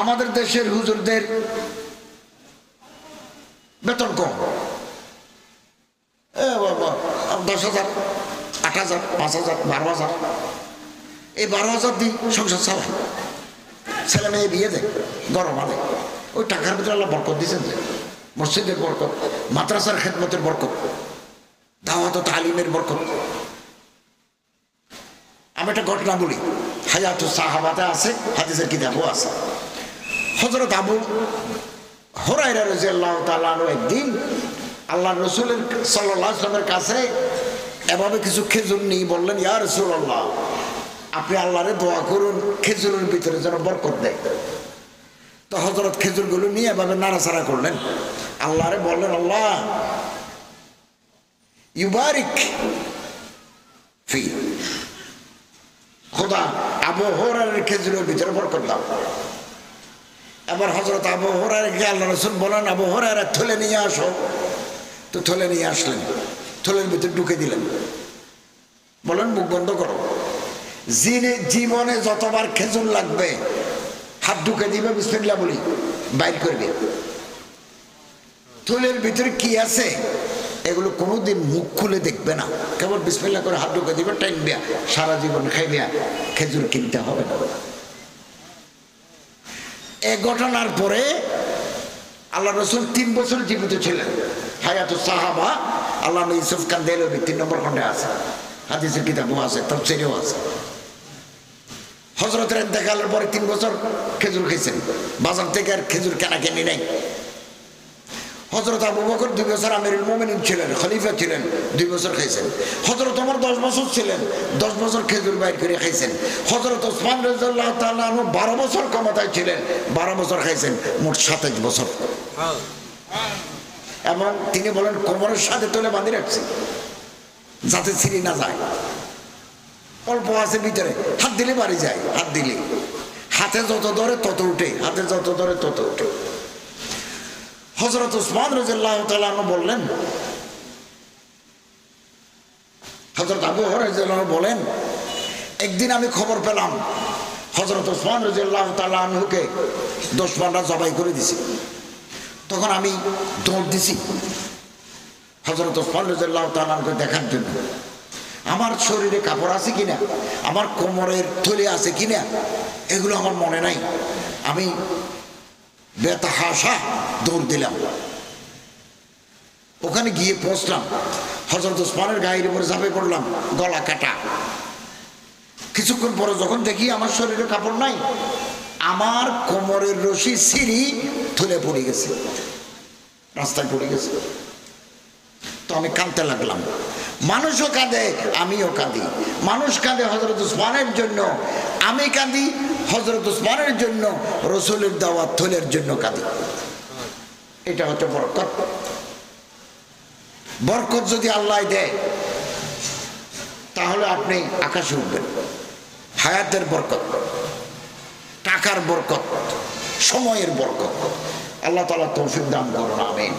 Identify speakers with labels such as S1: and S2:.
S1: আমাদের দেশের হুজুরদের বেতন কম। দশ হাজার, আট হাজার, পাঁচ হাজার, বারো হাজার। এই বারো হাজার দিই সংসার চালায়। ছেলে মেয়ে বিয়ে দেয় গরম আনে ওই টাকার ভিতরে আল্লাহ বরকত দিয়েছেন যে, মসজিদের বরকত, মাদ্রাসার খেদমতের বরকত, দাওয়াত তালিমের বরকত। আমি একটা ঘটনা বলি। হায়াতু সাহাবাতে আছে, হাদিসের কিতাবও আছে। হজরত আবু হরাইরা রাজিয়াল্লাহু তাআলা আনহু একদিন আল্লাহ রসুলের ওয়াসাল্লামের কাছে এভাবে কিছু খেজুর নিয়ে বললেন, ইয়া রাসূলুল্লাহ, আপনি আল্লাহরে দোয়া করুন, খেজুরের ভিতরে যেন বরকত দেয়। তো হজরত খেজুরগুলো নিয়ে এভাবে নাড়াচাড়া করলেন। আল্লাহরে বললেন, আল্লাহ, ইউবারিক ফি, খোদা আবু হরার খেজুরের ভিতরে বরকত দাও। এবার হজরত আবু হরার কে আল্লাহ রসুল বলেন, আবু হরার থলে নিয়ে আসো। তো থলে নিয়ে আসলেন। থলের ভিতরে ঢুকে দিলেন। বলেন, মুখ বন্ধ করো। জিনে, জীবনে যতবার খেজুর লাগবে, হাত ঢুকে দিবে বিসমিল্লা বলি, বাইর করবে। থলের ভিতরে কি আছে? এগুলো কোনোদিন মুখ খুলে দেখবে না। কেবল বিসমিল্লা করে হাত ঢুকে দিবে টাইমবে সারা জীবন খাইবে, খেজুর কিনতে হবে না। ঘটনার পরে আল্লাহ রসুল তিন বছর জীবিত ছিলেন। হায়াত সাহাবা, আল্লাহ ইউসুফ খান দেলবি তিন নম্বর খন্ডে আছে। হাদিসের কিতাবও আছে, তফসিরেও আছে। হজরতের দেখালের পরে তিন বছর খেজুর খেয়েছেন বাজার থেকে আর খেজুর কেনা কেনি নেই। হজরত আবু বকর দুই বছর আমিরুল মোমিনিন ছিলেন, খলিফা ছিলেন, দুই বছর খাইছেন। হজরত ওমর দশ বছর ছিলেন, দশ বছর খেজুর বাইর করে খাইছেন। হজরত ওসমান তাআলা বারো বছর ক্ষমতায় ছিলেন, বারো বছর খাইছেন, মোট সাতাইশ বছর। এবং তিনি বলেন, কোমরের সাথে তোলে বাঁধি রাখছি, যাতে ছিঁড়ি না যায়। অল্প আছে ভিতরে, হাত দিলে বাড়ি যায়, হাত দিলে। হাতে যত ধরে তত উঠে, হাতে যত ধরে তত উঠে। হজরত উসমান রাজিয়াল্লাহ তাআলা বললেন হজরত আবু হরাইজাল্লাহ বলেন, একদিন আমি খবর পেলাম হজরত ওসমান আনহুকে দশ পান্ডা জবাই করে দিছি। তখন আমি দৌড় দিছি হজরত ওসমান রাজিয়াল্লাহ তাআলা আনহুকে দেখার জন্য। আমার শরীরে কাপড় আছে কিনা? আমার কোমরের থলে আছে কিনা? এগুলো আমার মনে নাই। আমি বেতাহাসা দৌড় দিলাম। ওখানে গিয়ে পৌঁছলাম। হজরত ওসমানের গায়ের উপরে ঝাঁপে পড়লাম, গলা কাটা। কিছুক্ষণ পরে যখন দেখি আমার শরীরে কাপড় নাই, আমার কোমরের রশি সিঁড়ি তুলে পড়ে গেছে, রাস্তায় পড়ে গেছে। তো আমি কাঁদতে লাগলাম। মানুষও কাঁদে, আমিও কাঁদি। মানুষ কাঁদে হজরত উসমানের জন্য, আমি কাঁদি হজরত উসমানের জন্য, রসুলের দেওয়া থলের জন্য কাঁদি। এটা হচ্ছে বরকত। বরকত যদি আল্লাহ দেয়, তাহলে আপনি আকাশে উঠবেন। হায়াতের বরকত, টাকার বরকত, সময়ের বরকত। আল্লাহ তালা তৌফিক দান করুন, আমিন।